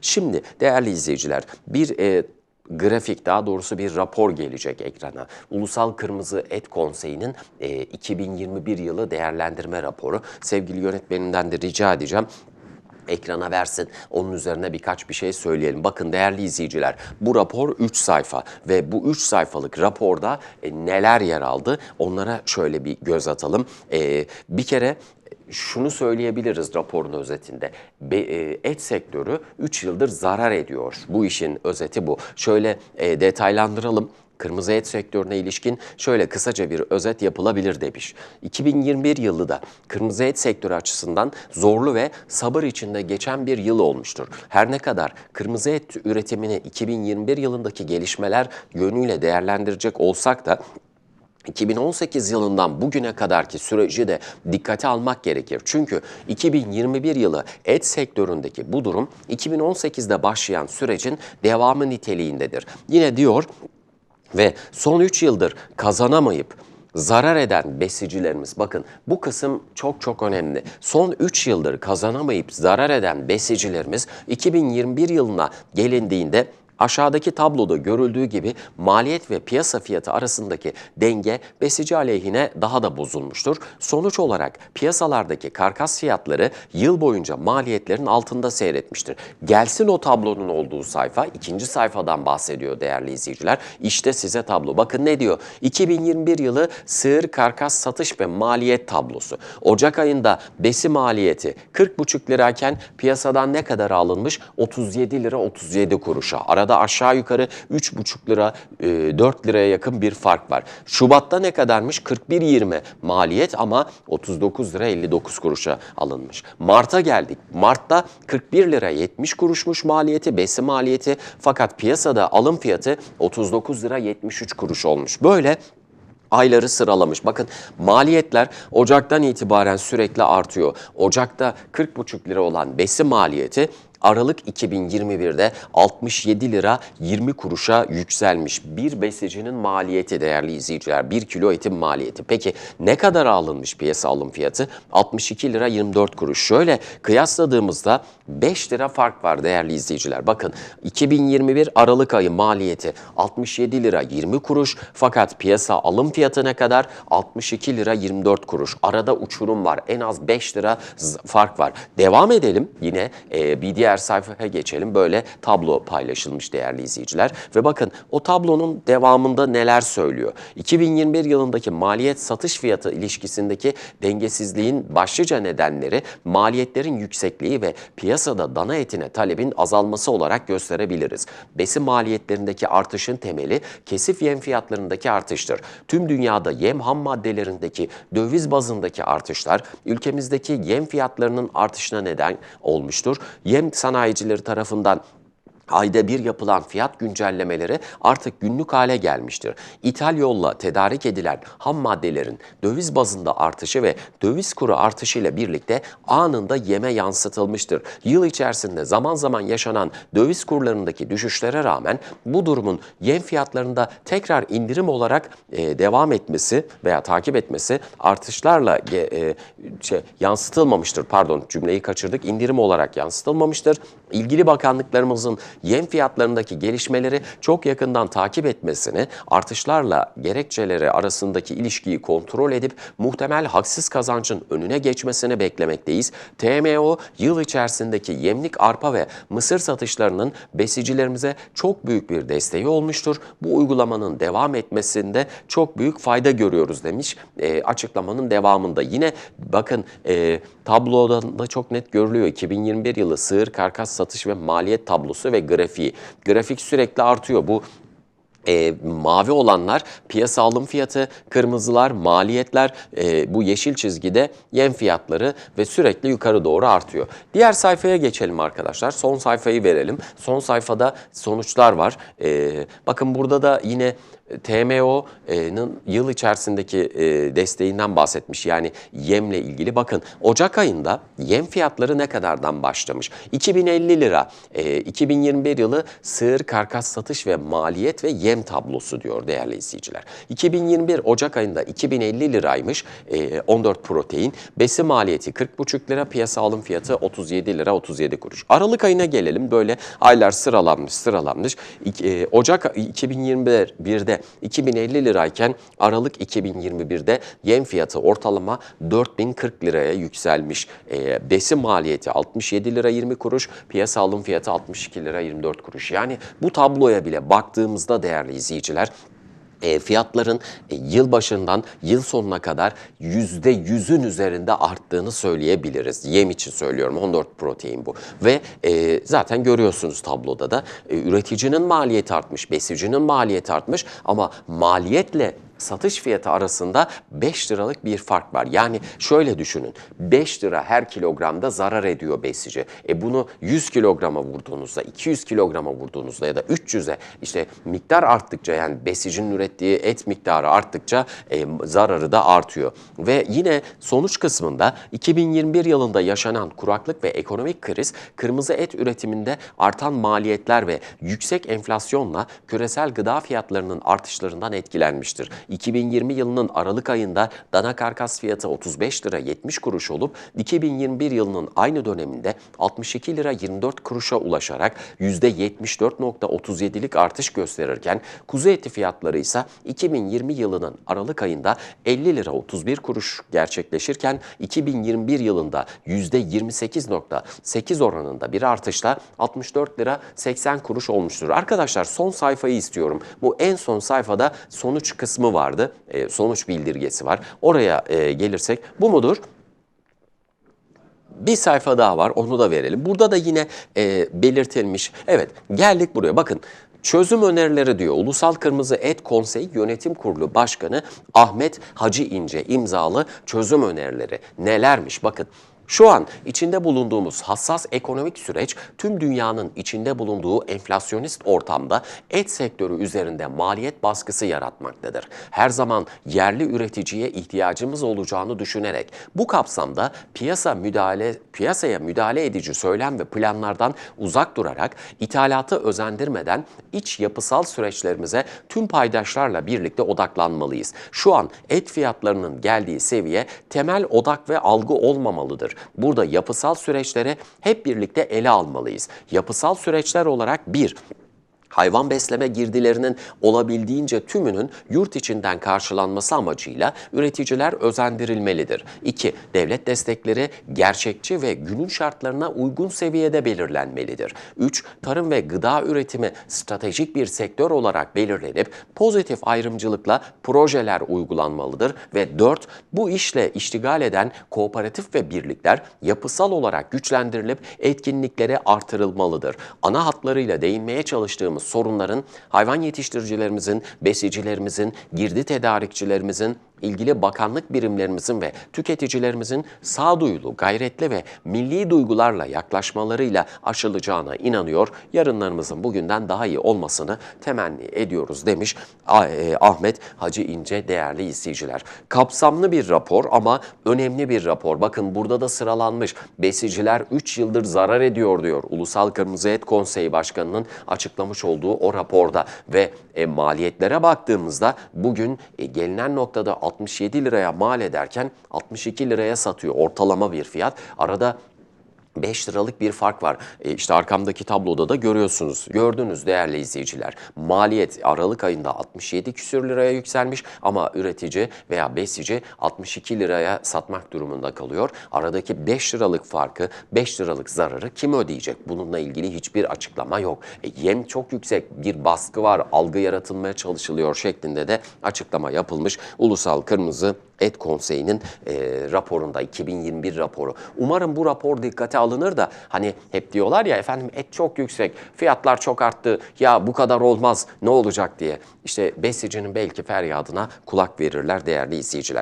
Şimdi değerli izleyiciler bir e, grafik daha doğrusu bir rapor gelecek ekrana. Ulusal Kırmızı Et Konseyi'nin e, 2021 yılı değerlendirme raporu. Sevgili yönetmenimden de rica edeceğim ekrana versin. Onun üzerine birkaç bir şey söyleyelim. Bakın değerli izleyiciler bu rapor 3 sayfa ve bu 3 sayfalık raporda e, neler yer aldı onlara şöyle bir göz atalım. E, bir kere şunu söyleyebiliriz raporun özetinde. Be, e, et sektörü 3 yıldır zarar ediyor. Bu işin özeti bu. Şöyle e, detaylandıralım. Kırmızı et sektörüne ilişkin şöyle kısaca bir özet yapılabilir demiş. 2021 yılı da kırmızı et sektörü açısından zorlu ve sabır içinde geçen bir yıl olmuştur. Her ne kadar kırmızı et üretimini 2021 yılındaki gelişmeler yönüyle değerlendirecek olsak da 2018 yılından bugüne kadarki süreci de dikkate almak gerekir. Çünkü 2021 yılı et sektöründeki bu durum 2018'de başlayan sürecin devamı niteliğindedir. Yine diyor ve son 3 yıldır kazanamayıp zarar eden besicilerimiz bakın bu kısım çok çok önemli. Son 3 yıldır kazanamayıp zarar eden besicilerimiz 2021 yılına gelindiğinde Aşağıdaki tabloda görüldüğü gibi maliyet ve piyasa fiyatı arasındaki denge besici aleyhine daha da bozulmuştur. Sonuç olarak piyasalardaki karkas fiyatları yıl boyunca maliyetlerin altında seyretmiştir. Gelsin o tablonun olduğu sayfa, ikinci sayfadan bahsediyor değerli izleyiciler. İşte size tablo. Bakın ne diyor? 2021 yılı sığır karkas satış ve maliyet tablosu. Ocak ayında besi maliyeti 40,5 lirayken piyasadan ne kadar alınmış? 37 lira 37 kuruşa. Arada Arada aşağı yukarı 3,5 lira 4 liraya yakın bir fark var. Şubat'ta ne kadarmış? 41.20 maliyet ama 39 lira 59 kuruşa alınmış. Mart'a geldik. Mart'ta 41 lira 70 kuruşmuş maliyeti, besi maliyeti fakat piyasada alım fiyatı 39 lira 73 kuruş olmuş. Böyle ayları sıralamış. Bakın maliyetler Ocak'tan itibaren sürekli artıyor. Ocak'ta 40,5 lira olan besi maliyeti Aralık 2021'de 67 lira 20 kuruşa yükselmiş. Bir besicinin maliyeti değerli izleyiciler. 1 kilo etin maliyeti. Peki ne kadar alınmış piyasa alım fiyatı? 62 lira 24 kuruş. Şöyle kıyasladığımızda 5 lira fark var değerli izleyiciler. Bakın 2021 Aralık ayı maliyeti 67 lira 20 kuruş fakat piyasa alım fiyatı ne kadar? 62 lira 24 kuruş. Arada uçurum var. En az 5 lira fark var. Devam edelim yine e, bir diğer diğer sayfaya geçelim. Böyle tablo paylaşılmış değerli izleyiciler. Ve bakın o tablonun devamında neler söylüyor? 2021 yılındaki maliyet satış fiyatı ilişkisindeki dengesizliğin başlıca nedenleri maliyetlerin yüksekliği ve piyasada dana etine talebin azalması olarak gösterebiliriz. Besin maliyetlerindeki artışın temeli kesif yem fiyatlarındaki artıştır. Tüm dünyada yem ham maddelerindeki döviz bazındaki artışlar ülkemizdeki yem fiyatlarının artışına neden olmuştur. Yem sanayicileri tarafından ayda bir yapılan fiyat güncellemeleri artık günlük hale gelmiştir. İthal yolla tedarik edilen ham maddelerin döviz bazında artışı ve döviz kuru artışı ile birlikte anında yeme yansıtılmıştır. Yıl içerisinde zaman zaman yaşanan döviz kurlarındaki düşüşlere rağmen bu durumun yem fiyatlarında tekrar indirim olarak e, devam etmesi veya takip etmesi artışlarla e, şey, yansıtılmamıştır. Pardon cümleyi kaçırdık. İndirim olarak yansıtılmamıştır. İlgili bakanlıklarımızın yem fiyatlarındaki gelişmeleri çok yakından takip etmesini, artışlarla gerekçeleri arasındaki ilişkiyi kontrol edip muhtemel haksız kazancın önüne geçmesini beklemekteyiz. TMO yıl içerisindeki yemlik arpa ve mısır satışlarının besicilerimize çok büyük bir desteği olmuştur. Bu uygulamanın devam etmesinde çok büyük fayda görüyoruz demiş e, açıklamanın devamında. Yine bakın e, tabloda da çok net görülüyor. 2021 yılı sığır karkas satış ve maliyet tablosu ve grafiği. Grafik sürekli artıyor. Bu e, mavi olanlar piyasa alım fiyatı, kırmızılar maliyetler, e, bu yeşil çizgide yem fiyatları ve sürekli yukarı doğru artıyor. Diğer sayfaya geçelim arkadaşlar. Son sayfayı verelim. Son sayfada sonuçlar var. E, bakın burada da yine TMO'nun yıl içerisindeki e, desteğinden bahsetmiş. Yani yemle ilgili bakın Ocak ayında yem fiyatları ne kadardan başlamış? 2050 lira. E, 2021 yılı sığır karkas satış ve maliyet ve yem tablosu diyor değerli izleyiciler. 2021 Ocak ayında 2050 liraymış e, 14 protein. Besi maliyeti 40,5 lira, piyasa alım fiyatı 37 lira 37 kuruş. Aralık ayına gelelim. Böyle aylar sıralanmış sıralanmış. E, Ocak 2021'de 2050 lirayken Aralık 2021'de yem fiyatı ortalama 4040 liraya yükselmiş. E, besi maliyeti 67 lira 20 kuruş, piyasa alım fiyatı 62 lira 24 kuruş. Yani bu tabloya bile baktığımızda değerli izleyiciler e, fiyatların e, yıl başından yıl sonuna kadar yüzde yüzün üzerinde arttığını söyleyebiliriz. Yem için söylüyorum 14 protein bu. Ve e, zaten görüyorsunuz tabloda da üreticinin maliyeti artmış, besicinin maliyeti artmış ama maliyetle satış fiyatı arasında 5 liralık bir fark var. Yani şöyle düşünün. 5 lira her kilogramda zarar ediyor besici. E bunu 100 kilograma vurduğunuzda, 200 kilograma vurduğunuzda ya da 300'e işte miktar arttıkça yani besicinin ürettiği et miktarı arttıkça e, zararı da artıyor. Ve yine sonuç kısmında 2021 yılında yaşanan kuraklık ve ekonomik kriz kırmızı et üretiminde artan maliyetler ve yüksek enflasyonla küresel gıda fiyatlarının artışlarından etkilenmiştir. 2020 yılının Aralık ayında dana karkas fiyatı 35 lira 70 kuruş olup 2021 yılının aynı döneminde 62 lira 24 kuruşa ulaşarak %74.37'lik artış gösterirken kuzu eti fiyatları ise 2020 yılının Aralık ayında 50 lira 31 kuruş gerçekleşirken 2021 yılında %28.8 oranında bir artışla 64 lira 80 kuruş olmuştur. Arkadaşlar son sayfayı istiyorum. Bu en son sayfada sonuç kısmı vardı. E, sonuç bildirgesi var. Oraya e, gelirsek bu mudur? Bir sayfa daha var onu da verelim. Burada da yine e, belirtilmiş. Evet geldik buraya bakın. Çözüm önerileri diyor. Ulusal Kırmızı Et Konseyi Yönetim Kurulu Başkanı Ahmet Hacı İnce imzalı çözüm önerileri nelermiş? Bakın şu an içinde bulunduğumuz hassas ekonomik süreç tüm dünyanın içinde bulunduğu enflasyonist ortamda et sektörü üzerinde maliyet baskısı yaratmaktadır. Her zaman yerli üreticiye ihtiyacımız olacağını düşünerek bu kapsamda piyasa müdahale piyasaya müdahale edici söylem ve planlardan uzak durarak ithalatı özendirmeden iç yapısal süreçlerimize tüm paydaşlarla birlikte odaklanmalıyız. Şu an et fiyatlarının geldiği seviye temel odak ve algı olmamalıdır. Burada yapısal süreçleri hep birlikte ele almalıyız. Yapısal süreçler olarak bir, hayvan besleme girdilerinin olabildiğince tümünün yurt içinden karşılanması amacıyla üreticiler özendirilmelidir. 2. Devlet destekleri gerçekçi ve günün şartlarına uygun seviyede belirlenmelidir. 3. Tarım ve gıda üretimi stratejik bir sektör olarak belirlenip pozitif ayrımcılıkla projeler uygulanmalıdır. Ve 4. Bu işle iştigal eden kooperatif ve birlikler yapısal olarak güçlendirilip etkinlikleri artırılmalıdır. Ana hatlarıyla değinmeye çalıştığımız sorunların hayvan yetiştiricilerimizin, besicilerimizin, girdi tedarikçilerimizin, ilgili bakanlık birimlerimizin ve tüketicilerimizin sağduyulu, gayretli ve milli duygularla yaklaşmalarıyla aşılacağına inanıyor. Yarınlarımızın bugünden daha iyi olmasını temenni ediyoruz demiş e, Ahmet Hacı İnce değerli izleyiciler. Kapsamlı bir rapor ama önemli bir rapor. Bakın burada da sıralanmış. Besiciler 3 yıldır zarar ediyor diyor. Ulusal Kırmızı Et Konseyi Başkanı'nın açıklamış olduğu o raporda ve e, maliyetlere baktığımızda bugün e, gelinen noktada 67 liraya mal ederken 62 liraya satıyor ortalama bir fiyat. Arada 5 liralık bir fark var. E işte arkamdaki tabloda da görüyorsunuz. Gördünüz değerli izleyiciler. Maliyet Aralık ayında 67 küsür liraya yükselmiş ama üretici veya besici 62 liraya satmak durumunda kalıyor. Aradaki 5 liralık farkı, 5 liralık zararı kim ödeyecek? Bununla ilgili hiçbir açıklama yok. E, yem çok yüksek bir baskı var, algı yaratılmaya çalışılıyor şeklinde de açıklama yapılmış. Ulusal Kırmızı Et Konseyi'nin e, raporunda 2021 raporu. Umarım bu rapor dikkate alınır da hani hep diyorlar ya efendim et çok yüksek, fiyatlar çok arttı, ya bu kadar olmaz ne olacak diye. İşte besicinin belki feryadına kulak verirler değerli izleyiciler.